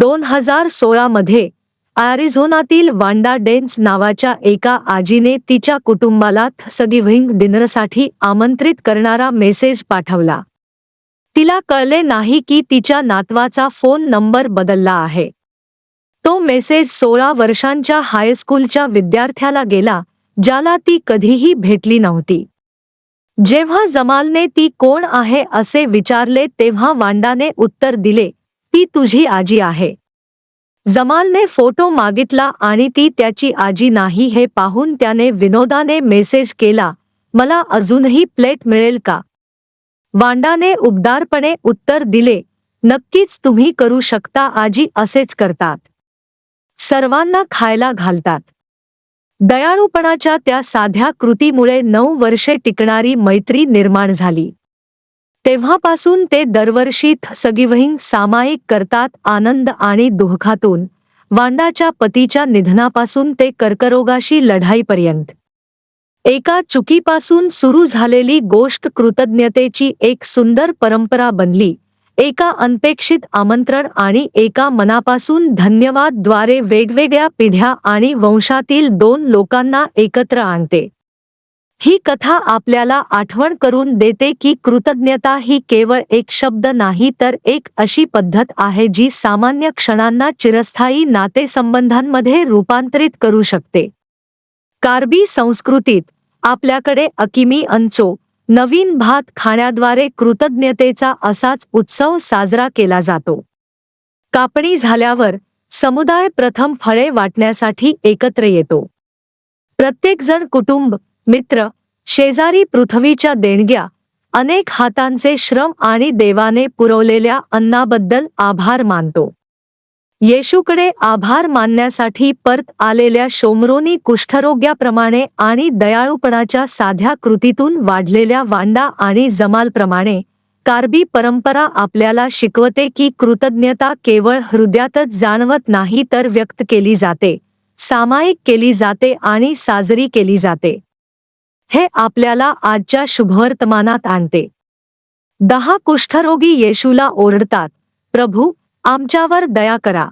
दोन हजार सोळा मध्ये ॲरिझोनातील वांडा डेन्स नावाच्या एका आजीने तिच्या कुटुंबाला थसगिव्हिंग डिनरसाठी आमंत्रित करणारा मेसेज पाठवला. तिला कळले नाही की तिच्या नातवाचा फोन नंबर बदलला आहे. तो मेसेज सोळा वर्षांच्या हायस्कूलच्या विद्यार्थ्याला गेला ज्याला ती कधीही भेटली नव्हती. जेव्हा जमालने ती कोण आहे असे विचारले तेव्हा वांडाने उत्तर दिले ती तुझी आजी आहे. जमालने फोटो मागितला आणि ती त्याची आजी नाही हे पाहून त्याने विनोदाने मेसेज केला मला अजूनही प्लेट मिळेल का? वांडाने उबदारपणे उत्तर दिले नक्कीच तुम्ही करू शकता आजी असेच करतात. सर्वांना खायला घालतात. दयाळूपणाच्या त्या साध्या कृतीमुळे नऊ वर्षे टिकणारी मैत्री निर्माण झाली. तेव्हापासून ते दरवर्षी सगिवहिंग सामायिक करतात आनंद आणि दुःखातून. वांडाच्या पतीच्या निधनापासून ते कर्करोगाशी लढाईपर्यंत. एका चुकीपासून सुरू झालेली गोष्ट कृतज्ञतेची एक सुंदर परंपरा बनली. एका अनपेक्षित आमंत्रण आणि एका मनापासून धन्यवादद्वारे वेगवेगळ्या पिढ्या आणि वंशातील दोन लोकांना एकत्र आणते. ही कथा आपल्याला आठवण करून देते की कृतज्ञता ही केवळ एक शब्द नाही तर एक अशी पद्धत आहे जी सामान्य क्षणांना चिरस्थायी नातेसंबंधांमध्ये रूपांतरित करू शकते. कार्बी संस्कृतीत आपल्याकडे अकिमी अंचो नवीन भात खाण्याद्वारे कृतज्ञतेचा असाच उत्सव साजरा केला जातो. कापणी झाल्यावर समुदाय प्रथम फळे वाटण्यासाठी एकत्र येतो. प्रत्येकजण कुटुंब मित्र शेजारी पृथ्वीच्या देणग्या अनेक हातांचे श्रम आणि देवाने पुरवलेल्या अन्नाबद्दल आभार मानतो. येशूकडे आभार मानण्यासाठी परत आलेल्या शोमरोनी कुष्ठरोग्याप्रमाणे आणि दयाळूपणाच्या साध्या कृतीतून वाढलेल्या वांडा आणि जमालप्रमाणे कार्बी परंपरा आपल्याला शिकवते की कृतज्ञता केवळ हृदयातच जाणवत नाही तर व्यक्त केली जाते सामायिक केली जाते आणि साजरी केली जाते. हे आपल्याला आजच्या शुभवर्तमानात आणते. दहा कुष्ठरोगी येशूला ओरडतात प्रभू आमच्यावर दया करा.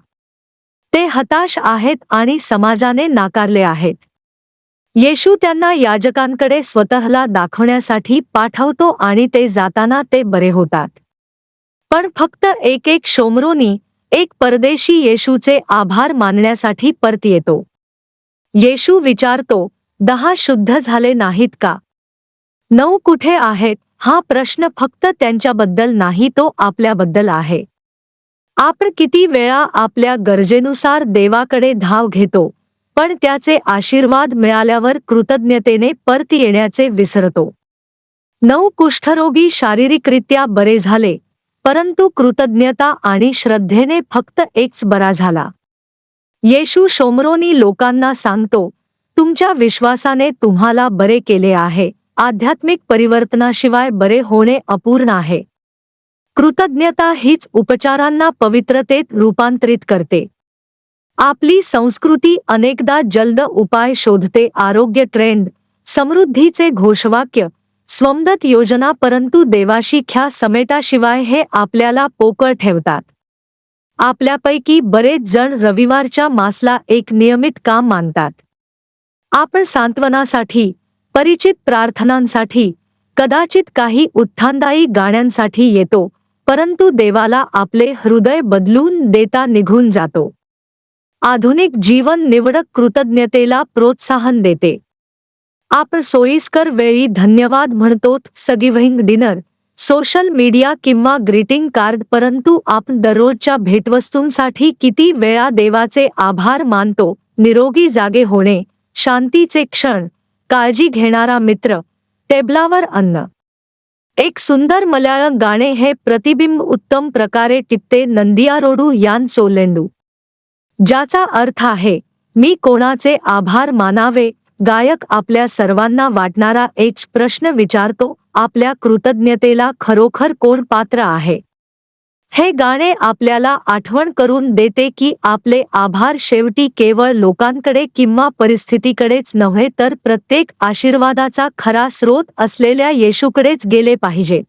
ते हताश आहेत आणि समाजाने नाकारले आहेत. येशू त्यांना याजकांकडे स्वतःला दाखवण्यासाठी पाठवतो आणि ते जाताना ते बरे होतात. पण फक्त एक एक शोमरोनी एक परदेशी येशूचे आभार मानण्यासाठी परत येतो. येशू विचारतो दहा शुद्ध झाले नाहीत का? नऊ कुठे आहेत? हा प्रश्न फक्त त्यांच्याबद्दल नाही तो आपल्याबद्दल आहे. आपण किती वेळा आपल्या गरजेनुसार देवाकडे धाव घेतो पण त्याचे आशीर्वाद मिळाल्यावर कृतज्ञतेने परत येण्याचे विसरतो. नऊ कुष्ठरोगी शारीरिकरित्या बरे झाले परंतु कृतज्ञता आणि श्रद्धेने फक्त एकच बरा झाला. येशू शोमरोनी लोकांना सांगतो तुमच्या विश्वासाने तुम्हाला बरे केले आहे. आध्यात्मिक परिवर्तनाशिवाय बरे होणे अपूर्ण आहे. कृतज्ञता हीच उपचारांना पवित्रतेत रूपांतरित करते. आपली संस्कृती अनेकदा जलद उपाय शोधते. आरोग्य ट्रेंड समृद्धीचे घोषवाक्य स्वमदत योजना परंतु देवाशी ख्या समेटाशिवाय हे आपल्याला पोकळ ठेवतात. आपल्यापैकी बरेच जण रविवारच्या मासला एक नियमित काम मानतात. आपण सांत्वनासाठी परिचित प्रार्थनांसाठी कदाचित काही उत्थानदायी गाण्यांसाठी येतो परंतु देवाला आपले हृदय बदलून देता निघून जातो. आधुनिक जीवन निवडक कृतज्ञतेला प्रोत्साहन देते. आपण सोयीस्कर वेळी धन्यवाद म्हणतो सगिव्हिंग डिनर सोशल मीडिया किंवा ग्रीटिंग कार्ड परंतु आपण दररोजच्या भेटवस्तूंसाठी किती वेळा देवाचे आभार मानतो निरोगी जागे होणे शांतीचे क्षण काळजी घेणारा मित्र टेबलावर अन्न. एक सुंदर मल्याळम गाणे हे प्रतिबिंब उत्तम प्रकारे टिपते नंदियारोडू यान सोलेंडू. ज्याचा अर्थ आहे मी कोणाचे आभार मानावे गायक आपल्या सर्वांना वाटणारा एक प्रश्न विचारतो आपल्या कृतज्ञतेला खरोखर कोण पात्र आहे? हे गाणे आपल्याला आठवण करून देते की आपले आभार शेवटी केवळ लोकांकडे किंवा परिस्थितीकडेच नव्हे तर प्रत्येक आशीर्वादाचा खरा स्रोत असलेल्या येशूकडेच गेले पाहिजेत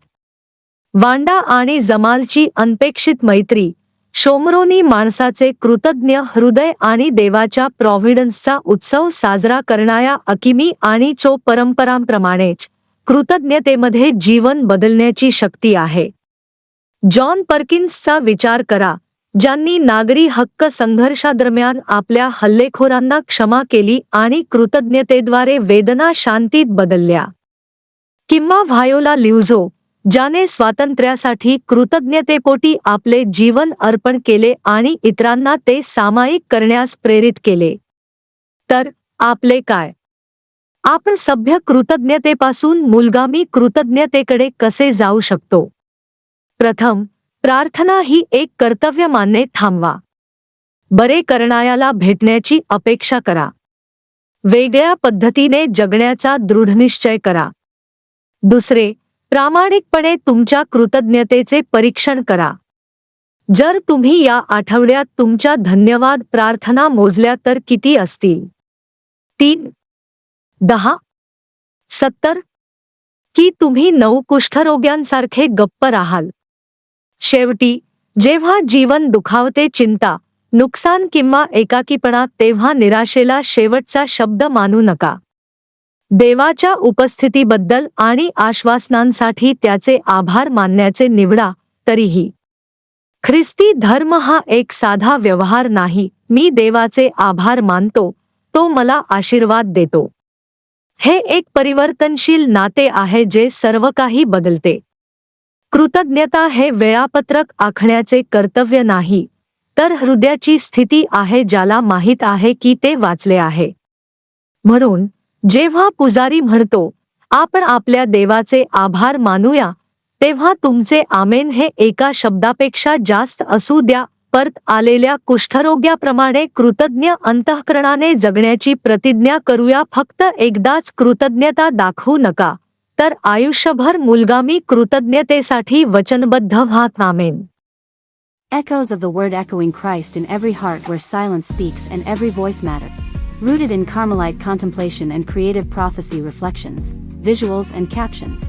वांडा आणि जमालची अनपेक्षित मैत्री शोमरोनी माणसाचे कृतज्ञ हृदय आणि देवाच्या प्रॉव्हिडन्सचा उत्सव साजरा करणाऱ्या अकिमी आणि चो परंपरांप्रमाणेच कृतज्ञतेमध्ये जीवन बदलण्याची शक्ती आहे. जॉन पर्किन्सचा विचार करा ज्यांनी नागरी हक्क संघर्षादरम्यान आपल्या हल्लेखोरांना क्षमा केली आणि कृतज्ञतेद्वारे वेदना शांतीत बदलल्या. किंवा व्हायोला लिव्झो ज्याने स्वातंत्र्यासाठी कृतज्ञतेपोटी आपले जीवन अर्पण केले आणि इतरांना ते सामायिक करण्यास प्रेरित केले. तर आपले काय? आपण सभ्य कृतज्ञतेपासून मुलगामी कृतज्ञतेकडे कसे जाऊ शकतो? प्रथम प्रार्थना ही एक कर्तव्य मानणे थांबवा. बरे करणाऱ्याला भेटण्याची अपेक्षा करा. वेगळ्या पद्धतीने जगण्याचा दृढनिश्चय करा. दुसरे प्रामाणिकपणे तुमच्या कृतज्ञतेचे परीक्षण करा. जर तुम्ही या आठवड्यात तुमच्या धन्यवाद प्रार्थना मोजल्या तर किती असतील? तीन दहा सत्तर? की तुम्ही नऊ कुष्ठरोग्यांसारखे गप्प राहाल? शेवटी जेव्हा जीवन दुखावते चिंता नुकसान किंवा एकाकीपणा तेव्हा निराशेला शेवटचा शब्द मानू नका. देवाच्या उपस्थितीबद्दल आणि आश्वासनांसाठी त्याचे आभार मानण्याचे निवडा तरीही. ख्रिस्ती धर्म हा एक साधा व्यवहार नाही मी देवाचे आभार मानतो तो मला आशीर्वाद देतो. हे एक परिवर्तनशील नाते आहे जे सर्व काही बदलते. कृतज्ञता हे वेळापत्रक आखण्याचे कर्तव्य नाही तर हृदयाची स्थिती आहे ज्याला माहीत आहे की ते वाचले आहे. म्हणून जेव्हा पुजारी म्हणतो आपण आपल्या देवाचे आभार मानूया तेव्हा तुमचे आमेन हे एका शब्दापेक्षा जास्त असू द्या परत आलेल्या कुष्ठरोग्याप्रमाणे कृतज्ञ अंतःकरणाने जगण्याची प्रतिज्ञा करूया फक्त एकदाच कृतज्ञता दाखवू नका. तर आयुष्यभर मुलगामी कृतज्ञतेसाठी वचनबद्ध व्हा आमेन Echoes of the word echoing Christ in every heart where silence speaks and every voice matter. Rooted in Carmelite contemplation and creative prophecy reflections, visuals and captions.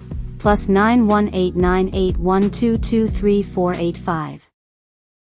plus 918981223485.